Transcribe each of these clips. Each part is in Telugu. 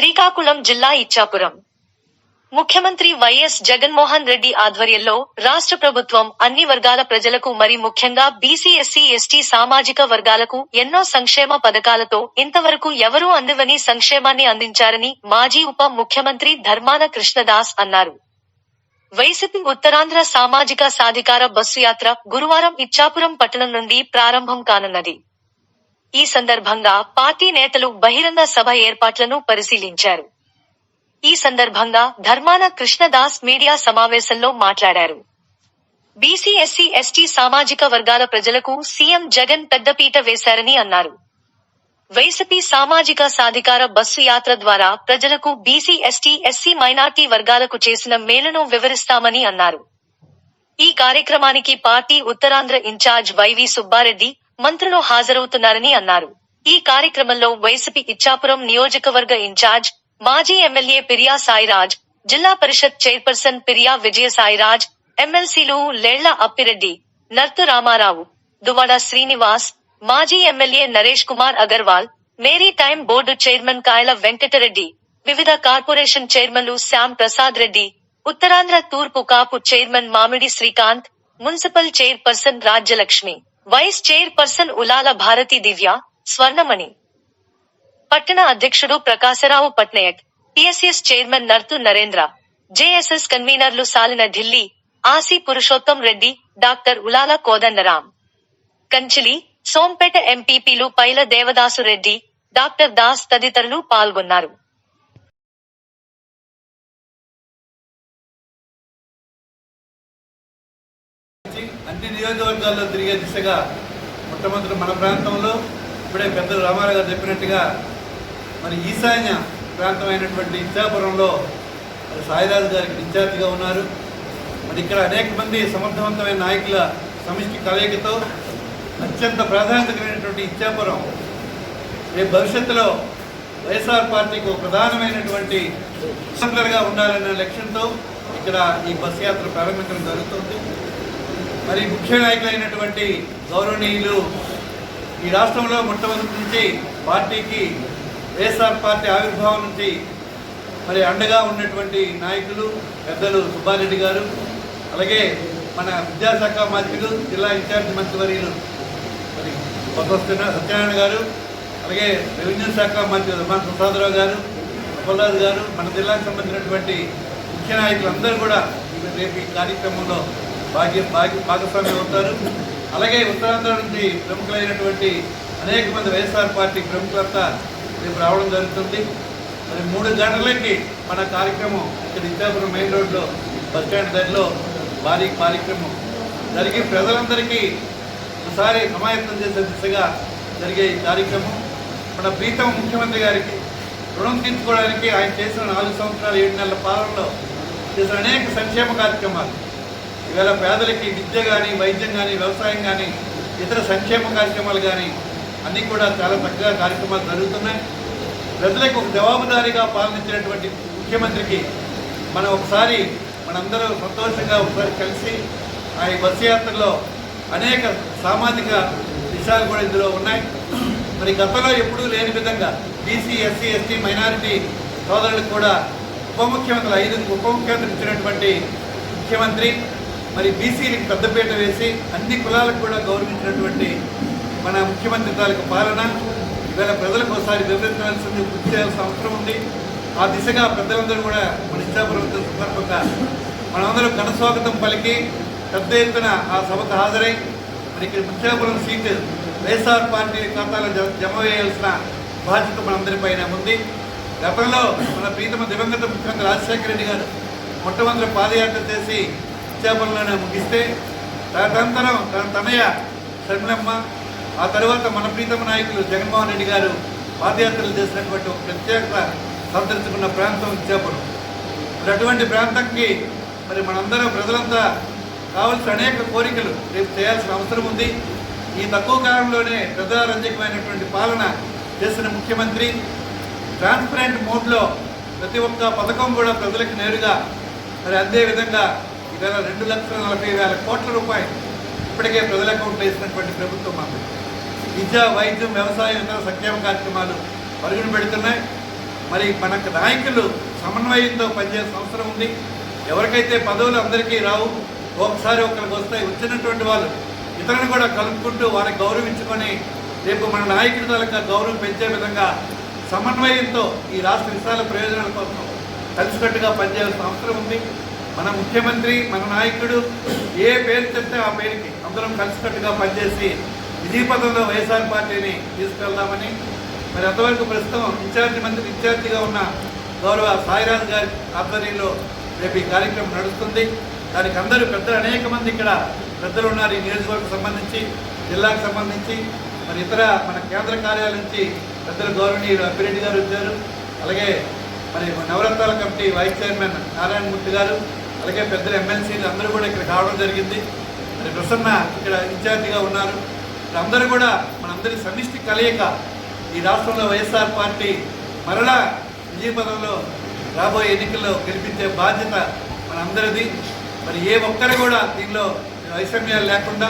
శ్రీకాకుళం జిల్లా ఇచ్చాపురం. ముఖ్యమంత్రి వైఎస్ జగన్మోహన్ రెడ్డి ఆధ్వర్యంలో రాష్ట్ర ప్రభుత్వం అన్ని వర్గాల ప్రజలకు మరి ముఖ్యంగా బీసీ ఎస్సీ ఎస్టీ సామాజిక వర్గాలకు ఎన్నో సంక్షేమ పథకాలతో ఇంతవరకు ఎవరూ అందివని సంక్షేమాన్ని అందించారని మాజీ ఉప ముఖ్యమంత్రి ధర్మాన కృష్ణదాస్ అన్నారు. వైసీపీ ఉత్తరాంధ్ర సామాజిక సాధికార బస్సు యాత్ర గురువారం ఇచ్చాపురం పట్టణం నుండి ప్రారంభం కానున్నది. ఈ సందర్భంగా పార్టీ నేతలు బహిరంగ సభ ఏర్పాట్లను పరిశీలించారు. ఈ సందర్భంగా ధర్మాన కృష్ణదాస్ మీడియా సమావేశంలో మాట్లాడారు. బీసీ ఎస్సీ ఎస్టీ సామాజిక వర్గాల ప్రజలకు సీఎం జగన్ పెద్దపీట వేశారని అన్నారు. వైసీపీ సామాజిక సాధికార బస్సు యాత్ర ద్వారా ప్రజలకు బీసీ ఎస్టీ ఎస్సీ మైనార్టీ వర్గాలకు చేసిన మేలును వివరిస్తామని అన్నారు. ఈ కార్యక్రమానికి party Uttarandhra incharge Y V Subba Reddy మంత్రులు హాజరవుతున్నారని అన్నారు. ఈ కార్యక్రమంలో వైసీపీ ఇచ్చాపురం నియోజకవర్గ ఇన్ఛార్జ్ మాజీ ఎమ్మెల్యే పిరియా సాయిరాజ్ జిల్లా పరిషత్ చైర్పర్సన్ పిరియా విజయ సాయిరాజ్ ఎమ్మెల్సీలు లేళ్ళ అప్పిరెడ్డి నర్తు రామారావు దువాడ శ్రీనివాస్ మాజీ MLA Naresh Kumar Agarwal maritime board chairman Kayala Venkata Reddy వివిధ కార్పొరేషన్ చైర్మన్లు శ్యామ్ ప్రసాద్ రెడ్డి ఉత్తరాంధ్ర తూర్పు Kapu chairman Mamidi Srikanth municipal chairperson Rajyalakshmi. Vice chairperson Ulala Bharathi Divya Swarnamani. పట్టణ అధ్యక్షుడు Prakasarao Patnaik PSS chairman Narthu Narendra JSS కన్వీనర్లు సాలిన ఢిల్లీ ఆసి పురుషోత్తం రెడ్డి డాక్టర్ ఉలాల కోదండరాం. కంచిలి సోంపేట ఎంపీపీలు పైల దేవదాసు రెడ్డి డాక్టర్ దాస్ తదితరులు పాల్గొన్నారు. అన్ని నియోజకవర్గాల్లో తిరిగే దిశగా మొట్టమొదటి మన ప్రాంతంలో ఇప్పుడే పెద్దలు రామారావు గారు చెప్పినట్టుగా మరి ఈశాన్య ప్రాంతం అయినటువంటి ఇచ్చాపురంలో మరి సాయిరాజు గారికి ఇన్ఛార్జిగా ఉన్నారు. మరి ఇక్కడ అనేక మంది సమర్థవంతమైన నాయకుల సమిష్టి కలయికతో అత్యంత ప్రాధాన్యత కలిగినటువంటి ఇచ్చాపురం రేపు భవిష్యత్తులో వైఎస్ఆర్ పార్టీకి ఒక ప్రధానమైనటువంటి సెంటర్గా ఉండాలనే లక్ష్యంతో ఇక్కడ ఈ బస్ యాత్ర ప్రారంభించడం జరుగుతుంది. మరి ముఖ్య నాయకులైనటువంటి గౌరవనీయులు ఈ రాష్ట్రంలో మొట్టమొదటి నుంచి పార్టీకి వైఎస్ఆర్ పార్టీ ఆవిర్భావం నుంచి మరి అండగా ఉన్నటువంటి నాయకులు పెద్దలు సుబ్బారెడ్డి గారు అలాగే మన విద్యాశాఖ మంత్రులు జిల్లా ఇన్ఛార్జి మంత్రివర్యులు మరి సత్యనారాయణ గారు అలాగే రెవెన్యూ శాఖ మంత్రి మన ప్రసాదరావు గారు అప్పలరాజు గారు మన జిల్లాకు సంబంధించినటువంటి ముఖ్య నాయకులందరూ కూడా రేపు ఈ కార్యక్రమంలో భాగ్య భాగ్య భాగస్వామ్యం అవుతారు. అలాగే ఉత్తరాంధ్ర నుంచి ప్రముఖులైనటువంటి అనేక మంది వైఎస్ఆర్ పార్టీ ప్రముఖులంత రేపు రావడం జరుగుతుంది. మరి మూడు గంటలకి మన కార్యక్రమం ఇక్కడ ఇచ్చాపురం మెయిన్ రోడ్లో బస్ స్టాండ్ దగ్గరలో భారీ కార్యక్రమం జరిగి ప్రజలందరికీ ఒకసారి సమాయత్తం చేసే దిశగా జరిగే ఈ కార్యక్రమం. మన ప్రీతం ముఖ్యమంత్రి గారికి రుణం తీర్చుకోవడానికి ఆయన చేసిన నాలుగు సంవత్సరాలు ఏడు నెలల పాలనలో చేసిన అనేక సంక్షేమ కార్యక్రమాలు ఇవాళ పేదలకి విద్య కానీ వైద్యం కానీ వ్యవసాయం కానీ ఇతర సంక్షేమ కార్యక్రమాలు కానీ అన్నీ కూడా చాలా చక్కగా కార్యక్రమాలు జరుగుతున్నాయి. ప్రజలకు ఒక జవాబుదారీగా పాలనించినటువంటి ముఖ్యమంత్రికి మనం ఒకసారి మనందరూ సంతోషంగా ఒకసారి కలిసి ఆ బస్సు యాత్రలో అనేక సామాజిక విషయాలు కూడా ఇందులో ఉన్నాయి. మరి గతంలో ఎప్పుడూ లేని విధంగా బీసీ ఎస్సీ ఎస్టీ మైనారిటీ సోదరులకు కూడా ఉప ముఖ్యమంత్రులు ఐదు ఉప ముఖ్యమంత్రి ఇచ్చినటువంటి ముఖ్యమంత్రి మరి బీసీలకు పెద్దపీట వేసి అన్ని కులాలకు కూడా గౌరవించినటువంటి మన ముఖ్యమంత్రి తాలూకు పాలన ఇవాళ ప్రజలకు ఒకసారి వివరించాల్సింది గుర్తు చేయాల్సిన అవసరం ఉంది. ఆ దిశగా పెద్దలందరూ కూడా మన ఇచ్చాపురం సందర్భంగా మనమందరం ఘనస్వాగతం పలికి పెద్ద ఎత్తున ఆ సభకు హాజరై మరి ఇక్కడ ముత్యాపురం సీటు వైఎస్ఆర్ పార్టీ ఖాతాలో జ- జమ వేయాల్సిన బాధ్యత మనందరిపైన ఉంది. గతంలో మన ప్రీతమ దివంగత ముఖ్యమంత్రి రాజశేఖర రెడ్డి గారు మొట్టమొదటి పాదయాత్ర చేసి ఇచ్చాపురంలోనే ముగిస్తే తదనంతరం తన తనయ శర్మిలమ్మ ఆ తర్వాత మన ప్రీతమ నాయకులు జగన్మోహన్ రెడ్డి గారు పాదయాత్రలు చేసినటువంటి ఒక ప్రత్యేకత సంతరించుకున్న ప్రాంతం ఇచ్చాపురం మరి అటువంటి ప్రాంతంకి మరి మనందరం ప్రజలంతా కావలసిన అనేక కోరికలు రేపు చేయాల్సిన అవసరం ఉంది. ఈ తక్కువ కాలంలోనే ప్రజారంజకమైనటువంటి పాలన చేసిన ముఖ్యమంత్రి ట్రాన్స్పరెంట్ మోడ్లో ప్రతి ఒక్క పథకం కూడా ప్రజలకు నేరుగా మరి అదే విధంగా ధర రెండు లక్షల నలభై వేల కోట్ల రూపాయలు ఇప్పటికే ప్రజల అకౌంట్లో వేసినటువంటి ప్రభుత్వం మాకు. విద్య వైద్యం వ్యవసాయం ఇతర సంక్షేమ కార్యక్రమాలు పరుగున పెడుతున్నాయి. మరి మనకు నాయకులు సమన్వయంతో పనిచేసే అవసరం ఉంది. ఎవరికైతే పదవులు అందరికీ రావు ఒకసారి ఒకరికి వస్తాయి వచ్చినటువంటి వాళ్ళు ఇతరులను కూడా కలుపుకుంటూ వారిని గౌరవించుకొని రేపు మన నాయకుడి తాలూకా గౌరవం పెంచే విధంగా సమన్వయంతో ఈ రాష్ట్ర విశాల ప్రయోజనాల కోసం కలిసికట్టుగా పనిచేయాల్సిన అవసరం ఉంది. మన ముఖ్యమంత్రి మన నాయకుడు ఏ పేరు చెప్తే ఆ పేరుకి అందరం కలిసికట్టుగా పనిచేసి విజయపథంలో వైఎస్ఆర్ పార్టీని తీసుకెళ్దామని మరి అంతవరకు ప్రస్తుతం ఇన్ఛార్జి మంత్రి ఇన్ఛార్జిగా ఉన్న గౌరవ సాయిరాజ్ గారి ఆధ్వర్యంలో రేపు ఈ కార్యక్రమం నడుస్తుంది. దానికి అందరూ పెద్దలు అనేక మంది ఇక్కడ పెద్దలు ఉన్నారు ఈ నియోజకవర్గం సంబంధించి జిల్లాకు సంబంధించి మరి ఇతర మన కేంద్ర కార్యాలయం నుంచి పెద్దలు గౌరవనీయులు అప్పిరెడ్డి గారు వచ్చారు. అలాగే మరి నవరత్నాల కమిటీ వైస్ చైర్మన్ నారాయణమూర్తి గారు అలాగే పెద్దలు ఎమ్మెల్సీలు అందరూ కూడా ఇక్కడ కావడం జరిగింది. మరి ప్రసన్న ఇక్కడ ఇన్ఛార్జిగా ఉన్నారు. అందరూ కూడా మనందరి సమిష్టి కలయిక ఈ రాష్ట్రంలో వైఎస్ఆర్ పార్టీ మరలా విజయపదంలో రాబోయే ఎన్నికల్లో గెలిపించే బాధ్యత మనందరిది. మరి ఏ ఒక్కరు కూడా దీనిలో వైషమ్యాలు లేకుండా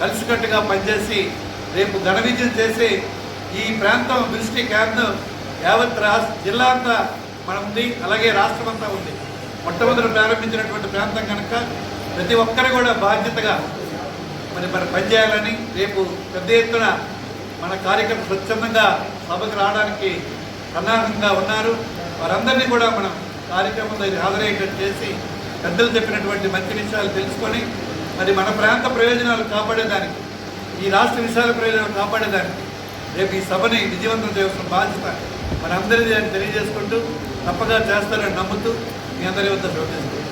కలిసికట్టుగా పనిచేసి రేపు ఘన విజయం చేసి ఈ ప్రాంతం దృష్టి కేంద్రం యావత్ రాష్ట్ర జిల్లా అంతా మన ఉంది అలాగే రాష్ట్రం అంతా ఉంది. మొట్టమొదటి ప్రారంభించినటువంటి ప్రాంతం కనుక ప్రతి ఒక్కరు కూడా బాధ్యతగా మరి మరి పనిచేయాలని రేపు పెద్ద ఎత్తున మన కార్యక్రమం స్వచ్ఛందంగా సభకు రావడానికి సన్నాహంగా ఉన్నారు. వారందరినీ కూడా మనం కార్యక్రమం దగ్గర హాజరయ్యేటట్టు చేసి పెద్దలు చెప్పినటువంటి మంచి విషయాలు తెలుసుకొని మరి మన ప్రాంత ప్రయోజనాలు కాపాడేదానికి ఈ రాష్ట్ర విషయాల ప్రయోజనాలు కాపాడేదానికి రేపు ఈ సభని విజయవంతం చేయాల్సిన బాధ్యత మనందరిది అని తెలియజేసుకుంటూ తప్పగా చేస్తారని నమ్ముతూ Quem andaria outra vez?